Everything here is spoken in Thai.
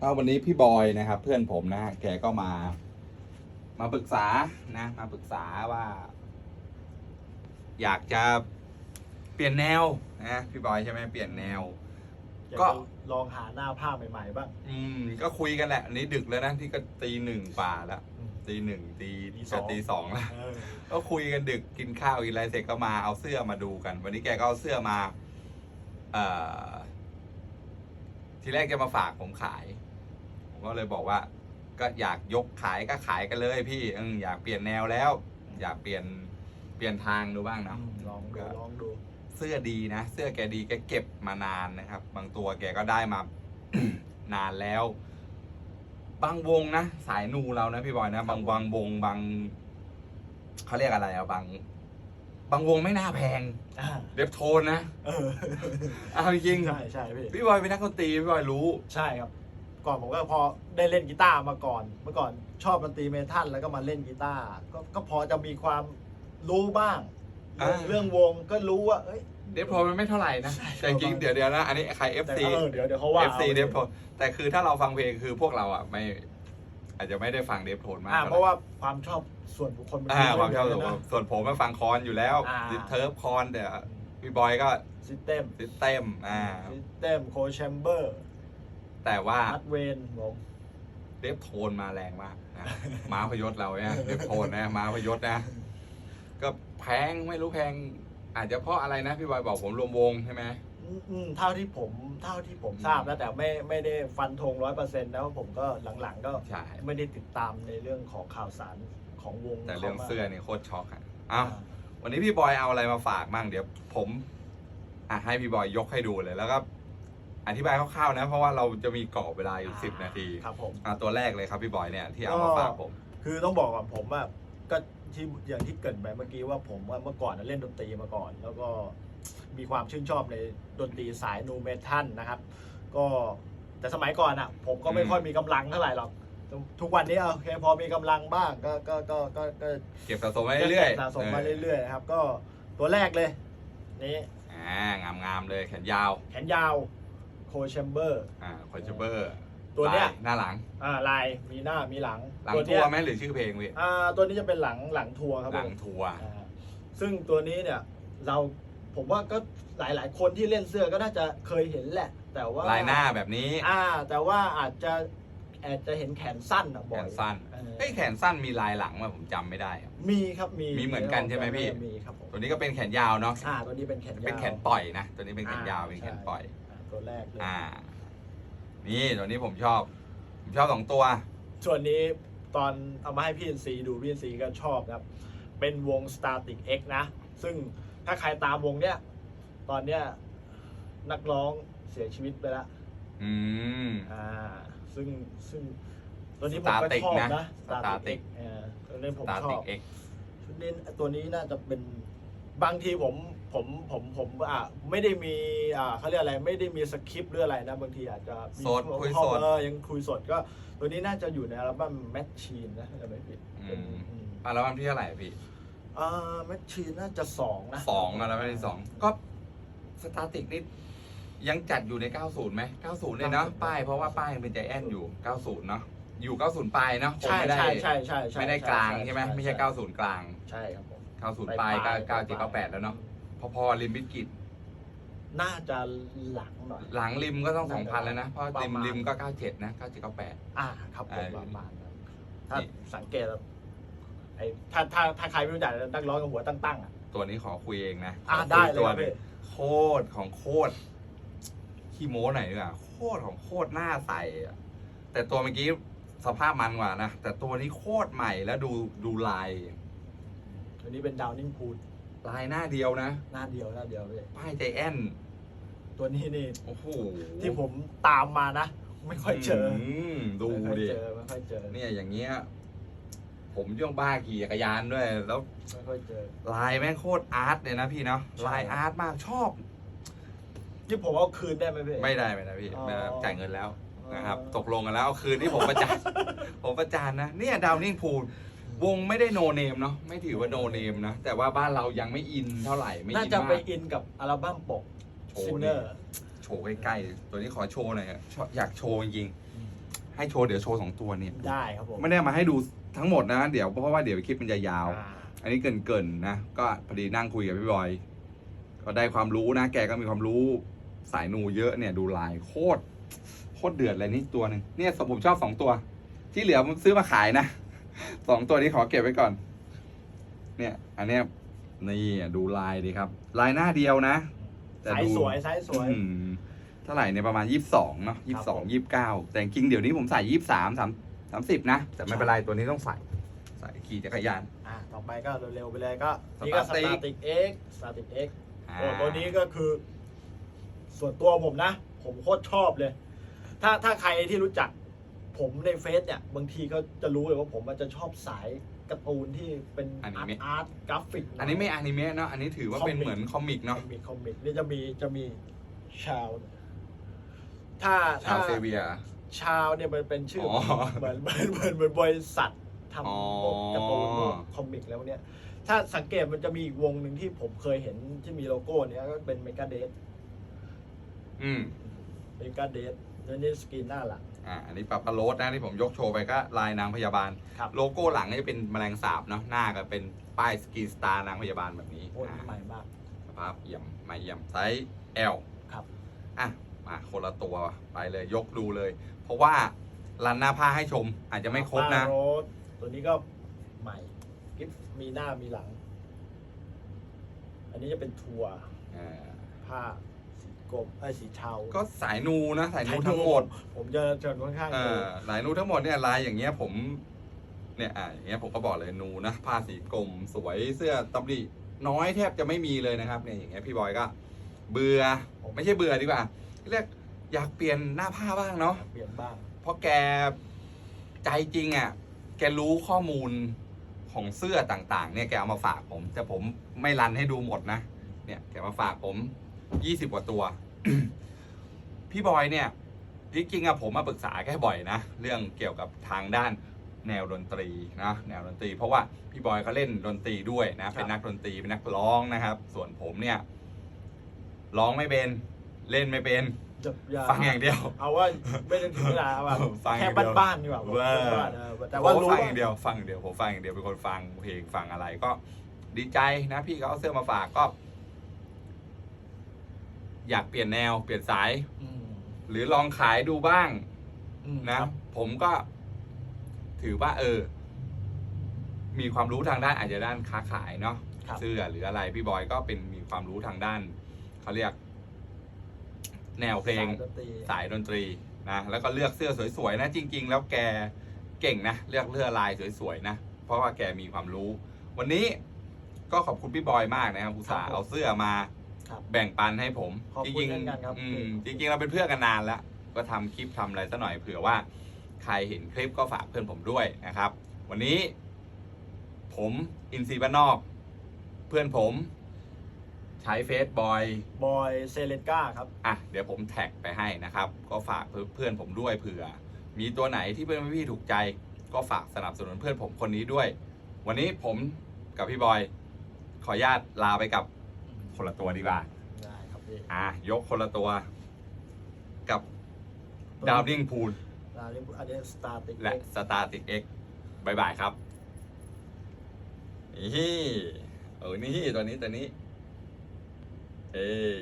เอาวันนี้พี่บอยนะครับ เพื่อนผมนะแกก็มา มาปรึกษานะ มาปรึกษาว่า อยากจะเปลี่ยนแนวนะพี่บอยใช่ไหมเปลี่ยนแนวอยากก็จะลองหาหน้าผ้าใหม่ๆบ้างอืม ก็คุยกันแหละอันนี้ดึกแล้วนะที่ก็ตีหนึ่งป่าแล้วอืมตีหนึ่งตีตีสจะองตีสองแล้ว เออก็คุยกันดึกกินข้าวกินอะไรเสร็จก็มาเอาเสื้อมาดูกัน วันนี้แกก็เอาเสื้อมา เอ่อ ทีแรกจะมาฝากผมขาย ผมก็เลยบอกว่า ก็อยากยกขายก็ขายกันเลยพี่เอออยากเปลี่ยนแนวแล้ว อยากเปลี่ยนเปลี่ยนทางดูบ้างเนอะอืมลองดูก็ลองดู เสื้อดีนะ เสื้อแกดีแกเก็บมานานนะครับ บางตัวแกก็ได้มานานแล้ว บางวงนะสายนูเรานะพี่บอยนะบางบางวงบางเขาเรียกอะไรอะบางบางวงไม่น่าแพงอ่าเดฟโทนนะ เออเอาจริงใช่ใช่พี่ๆพี่บอยเป็นนักดนตรีพี่บอยรู้ ใช่ครับ ก่อนผมก็พอได้เล่นกีตาร์มาก่อน เมื่อก่อนชอบดนตรีเมทัลแล้วก็มาเล่นกีตาร์ก็ก็พอจะมีความรู้บ้างเรื่องอ่า เรื่องวงก็รู้ว่าเอ้ย เดฟโทนมันไม่เท่าไหร่นะใช่แต่จริงๆเดี๋ยวเดี๋ยวนะ อันนี้ใคร แต่ FC เออเดี๋ยวเดี๋ยวเขาว่า FC เดฟโทนแต่คือถ้าเราฟังเพลงคือพวกเราอะไม่ อาจจะไม่ได้ฟังเดฟโทนมากอ่าท่ไหเพราะว่าความชอบส่วนบุคคลมันอ่าความชอบเยส่วนอะผมนะส่วนผมมาฟังคอนอยู่แล้วอ่า ดิเทิร์ฟคอนแต่พี่บอยก็ซิสเต็มซิสเต็มอ่า ซิสเต็มโคแชมเบอร์ แต่ว่าอัดเวนผมเดฟโทนมาแรงมากนะ ม้าพยศเราเนี่ยเดฟโทนนะม้าพยศนะ ก็แพงไม่รู้แพง อาจจะเพราะอะไรนะพี่บอยบอกผมรวมวงใช่ไหม อืมอืมเท่าที่ผมเท่าที่ผมทราบนะแต่ไม่ไม่ได้ฟันธงร้อยเปอร์เซ็นต์แล้วผมก็หลังๆ ก็ใช่ ไม่ได้ติดตามในเรื่องของข่าวสารของวงแต่เรื่องขามาเสื้อเนี่ยโคตรช็อกอะอ่าอ้าววันนี้พี่บอยเอาอะไรมาฝากมั่งเดี๋ยวผมอะให้พี่บอยยกให้ดูเลยแล้วก็ อธิบายคร่าวๆนะ เพราะว่าเราจะมีกรอบเวลาอยู่สิบนาทีครับผมอะตัวแรกเลยครับพี่บอยเนี่ยที่เอามาฝากผม คือต้องบอกก่อนผมอะก็ที่อย่างที่เกริดไปเมื่อกี้ว่าผมว่าเมื่อก่อนน่ะเล่นดนตรีมาก่อน แล้วก็มีความชื่นชอบในดนตรีสายนูเมทัลนะครับ ก็แต่สมัยก่อนอะผมก็ไม่อืมค่อยมีกำลังเท่าไหร่หรอกทุกวันนี้โอเคพอมีกำลังบ้างก็ก็ก็ก็ก็เก็บสะสมมาเรื่อยสะสมมาเรื่อยๆนะครับ ก็ตัวแรกเลยนี่ๆอ่างามๆเลยแขนยาว แขนยาว โคแชมเบอร์ อ่าคอนเชเบอร์ตัวเนี้ย หน้าหลัง อ่าลายมีหน้ามีหลังหลังตัวทัเนี้วยร์ไหมหรือชื่อเพลงพี่อ่าตัวนี้จะเป็นหลังหลังทัวร์ครับหลัผงมทัวร์อ่าซึ่งตัวนี้เนี่ยเราผมว่าก็หลายๆ คนที่เล่นเสื้อก็น่าจะเคยเห็นแหละ แต่ว่าลายหน้าแบบนี้ อ่า แต่ว่าอาจจะอาจจะเห็นแขนสั้นอะบ่แขอยนสั้นเออเฮ้ยแขนสั้นมีลายหลังมาผมจำไม่ได้อะ มีครับมีมีเหมือนกันใช่ไหมพี่ มีครับผมตัวนี้ก็เป็นแขนยาวเนาะ อ่าตัวนี้เป็นแขนยาว เป็นแขนปล่อยนะ ตัวนี้เป็นแขนยาวอ่าเป็นแขนใช่ปล่อยอ่า ตัวแรกเลยอ่า นี่ตัวนี้ผมชอบ ผมชอบสองตัว ส่วนนี้ตอนเอามาให้พี่เอ็นซีดูพี่เอ็นซีก็ชอบครับ เป็นวง Static X นะ ซึ่งถ้าใครตามวงเนี้ย ตอนเนี้ยนักร้องเสียชีวิตไปแล้วอืม อ่า ซึ่งซึ่งตัวนี้ผมก็ Static ชอบนะนะ Static Static X เออตัวนี้ผมตาชอติกบเอ็กชุดนี้ตัวนี้น่าจะเป็น บางทีผมผมผมผมอ่าไม่ได้มีอ่าเขาเรียกอะไรไม่ได้มีสคริปต์หรืออะไรนะบางทีอาจจะมีสดคุยข้อสด เออยังคุยสดก็ ตัวนี้น่าจะอยู่ในอัลบั้มแมชชีนนะถ้าจำไม่ผิดเป็นอืม อืมอัลบั้มที่เท่าไหร่พี่อ่าแมชชีนน่าจะสองนะสองอัลบั้มที่สองก็สตาติกนี่ยังจัดอยู่ใน 90ไหม90เลยเนาะป้ายเพราะว่าป้ายยังเป็นใจแอนอยู่ 90 เนาะอยู่ 90ปลายเนาะคงใช่ไม่ได้ใช่ใช่ใช่ใช่ไม่ได้กลางใช่ไหมไม่ใช่ 90 กลาง ใช่ครับผม 90ปลายก็97 98แล้วเนาะพอพอริมบิกิตน่าจะหลังหน่อยหลังริมก็ต้อง2,000แล้วนะเพราะประริมมาณริมก็97นะ97 98อ่าครับผมเออประมาณนั้นถ้านี่สังเกตแล้วไอ้ถ้าถ้าถ้าใครไม่รู้จักนักร้องกับหัวตั้งๆอะตัวนี้ขอคุยเองนะอ่าขคุได้เลยตัวครับหนึ่พี่งโคตรของโคตรขี้โม้หน่อยดีกว่าโคตรของโคตรหน้าใสอะแต่ตัวเมื่อกี้สภาพมันกว่านะแต่ตัวนี้โคตรใหม่แล้วดูดูลาย อันนี้เป็นดาวนิ่งพูลลายหน้าเดียวนะ หน้าเดียวหน้าเดียวเลยป้ายใจแอนตัวนี้นี่โอ้โหที่ผมตามมานะ ไม่ค่อยเจอมดูไม่ค่อยดิเจอไม่ค่อยเจอเนี่ยอย่างเงี้ยผมย่องบ้าขี่จักรยานด้วย แล้วไม่ค่อยเจอลายแม่งโคตรอาร์ตเลยนะพี่เนาะใช่ลายอาร์ตมากชอบที่ผมเอาคืนได้ไหมพี่ไม่ได้ไม่ได้พี่อ๋อไม่ได้จ่ายเงินแล้วนะครับอ๋อตกลงกันแล้วเอาคืนที่ผมประจานผมประจานนะเนี่ยดาวนิ่งพูล วงไม่ได้โนเนมเนาะไม่ถือว่าโนเนมนะแต่ว่าบ้านเรายังไม่อินเท่าไหร่ไม่น่าอินจะมาไปกอินกับอัลบั้มปกโชซินว์เนนี่อร์ โชว์ใกล้ๆตัวนี้ขอโชว์หน่อยฮะชอบอยากโชว์จริงให้โชว์เดี๋ยวโชว์สองตัวเนี่ยได้ครับผมไม่ได้มาให้ดูทั้งหมดนะ เดี๋ยวเพราะว่าเดี๋ยวคลิปมันจะยาว อ่าอันนี้เกรินๆนะ ก็พอดีนั่งคุยกับพี่บอย ก็ได้ความรู้นะ แกก็มีความรู้สายนูเยอะเนี่ยดูลายโคตรโคตรเดือดเลยนี่ตัวหนึ่งเนี่ยผมชอบสองตัว ที่เหลือผมซื้อมาขายนะ สองตัวนี้ขอเก็บไว้ก่อน เนี่ย อันเนี้ยนี่ดูลายดีครับ ลายหน้าเดียวนะแต่ไซดูส์สวยไซส์สวย อืมเท่าไหร่เนี่ยประมาณยี่สิบสองเนาะยี่ครัสิบบสองผมยี่สิบเก้าแต่จริงๆเดี๋ยวนี้ผมใส่ยี่สิบสามสามสามสิบนะ แต่ไม่เป็นไรตัวนี้ต้องใส่ใส่ขี่จักรยาน อ่าต่อไปก็เร็วๆไปเลยก็นี่ก็ส Static ตาติกเอ็กสตาติกเอ็กอ่า โอ้ตัวนี้ก็คือ ส่วนตัวผมนะ ผมโคตรชอบเลย ถ้าถ้าใครที่รู้จัก ผมในเฟซเนี่ยบางทีก็จะรู้เลยว่าผมมันจะชอบสายการ์ตูนที่เป็นอนิอาร์เมะตอาร์ตกราฟิกอันนี้ไม่อนิเมะเนาะ อันนี้ถือว่าเป็นคอมิกเหมือนคอมิกเนาะเนาะมีคอมิกนี่จะมีจะมีชาว ถ้าชาวถ้าเซเวีย ชาวเนี่ยมันเป็นชื่อออเหมือนเหมือนเหมือนเหมือนบริษัททำอ๋อ พวกการ์ตูนพวกคอมิกแล้วเนี่ย ถ้าสังเกตมันจะมีอีกวงหนึ่งที่ผมเคยเห็นที่มีโลโก้เนี้ยก็เป็นเมกาเดส อืมเมกาเดสแล้วนี่สกรีนหน้าหลัง อ่าอันนี้ปาปาโรสนะที่ผมยกโชว์ไปก็ลายนางพยาบาล ครับ โลโก้หลังก็จะเป็นแมลงสาบเนาะหน้าก็เป็นป้ายสกรีนสตาร์นางพยาบาลแบบนี้โอ้ยอ่าใหม่มาก สภาพเอี่ยมไม่เอี่ยมไซส์ L ครับ อะมาคนละตัวไปเลยยกดูเลย เพราะว่ารันหน้าผ้าให้ชมอาจจะไม่ครบนะ ปาโรสตัวนี้ก็ใหม่กิฟมีหน้ามีหลัง อันนี้จะเป็นทัวร์อ่าผ้าสี กรมไอ้ยสีเทาก็สายนูนะสายนูทั้งหมด ผมจะเชิญค่อนข้างเอดูอลายนูทั้งหมดเนี่ยลายอย่างเงี้ยผม เนี่ยอ่าอย่างเงี้ยผมก็บอกเลยนูนะผ้าสีกลมสวยเสื้อตำดิน้อยแทบจะไม่มีเลยนะครับเนี่ยอย่างเงี้ยพี่บอยก็ เบื่อไม่ใช่เบื่อดีกว่าเรียกอยากเปลี่ยนหน้าผ้าบ้างเนาะเปลี่ยนบ้างเพราะแกใจจริงอะ่ะแกรู้ข้อมูลของเสื้อต่างๆ เนี่ยแกเอามาฝากผม แต่ผมไม่รันให้ดูหมดนะ เนี่ยแกมาฝากผม ยี่สิบกว่าตัว พี่บอยเนี่ยจริงๆอะผมมาปรึกษาแกบ่อยนะ เรื่องเกี่ยวกับทางด้านแนวดนตรีนะแนวดนตรี เพราะว่าพี่บอยเขาเล่นดนตรีด้วยนะ เป็นนักดนตรีเป็นนักร้องนะครับ ส่วนผมเนี่ยร้องไม่เป็นเล่นไม่เป็นจะอย่าฟังอย่างเดียว เอาว่าไม่ได้ถึงเวลาแบบฟังอย่าแค่งเดียวบ้านๆดีกว่าเว้ยบ้านๆเออแต่ว่าผมรู้ฟังว่าอย่างเดียวฟังอย่างเดียวผมฟังอย่างเดียวเป็นคนฟังเพลงฟังอะไรก็ดีใจนะพี่เขาเอาเสื้อมาฝากก็ อยากเปลี่ยนแนวเปลี่ยนสาย อืมหรือลองขายดูบ้างอืมนะครับผมก็ถือว่า เออ มีความรู้ทางด้านอาจจะด้านค้าขายเนาะครับเสื้อหรืออะไรพี่บอยก็เป็นมีความรู้ทางด้านเขาเรียก แนวเพลง สายดนตรีสายดนตรีนะแล้วก็เลือกเสื้อสวยๆนะ จริง ๆ แล้วแกเก่งนะเลือกเลือกลายสวยๆนะ เพราะว่าแกมีความรู้ วันนี้ก็ขอบคุณพี่บอยมากนะครับอุตส่าห์เอาเสื้อมา ครับแบ่งปันให้ผมขอบจคุณริงเช่นกันครับๆอืมจริงๆเราเป็นเพื่อนกันนานแล้ว ก็ทำคลิปทำอะไรซะหน่อยเผื่อว่า ใครเห็นคลิปก็ฝากเพื่อนผมด้วยนะครับ วันนี้ ผมอินซีบ้านนอก เพื่อนผมใช้เฟซบอย บอยเซเลนกาครับ อะเดี๋ยวผมแท็กไปให้นะครับ ก็ฝากเพื่อนผมด้วยเผื่อ มีตัวไหนที่เพื่อนพี่ถูกใจ ก็ฝากสนับสนุนเพื่อนผมคนนี้ด้วย วันนี้ผมกับพี่บอย ขออนุญาตลาไปกับ คนละตัวดีกว่า ได้ครับพี่อะยกคนละตัว กับดาวดิ้งพูลอันนี้อันนี้สตาร์ติกและสตาร์ติกเอ็กบายบายครับนี่เออนี่ตัวนี้ตัวนี้ เอ้ย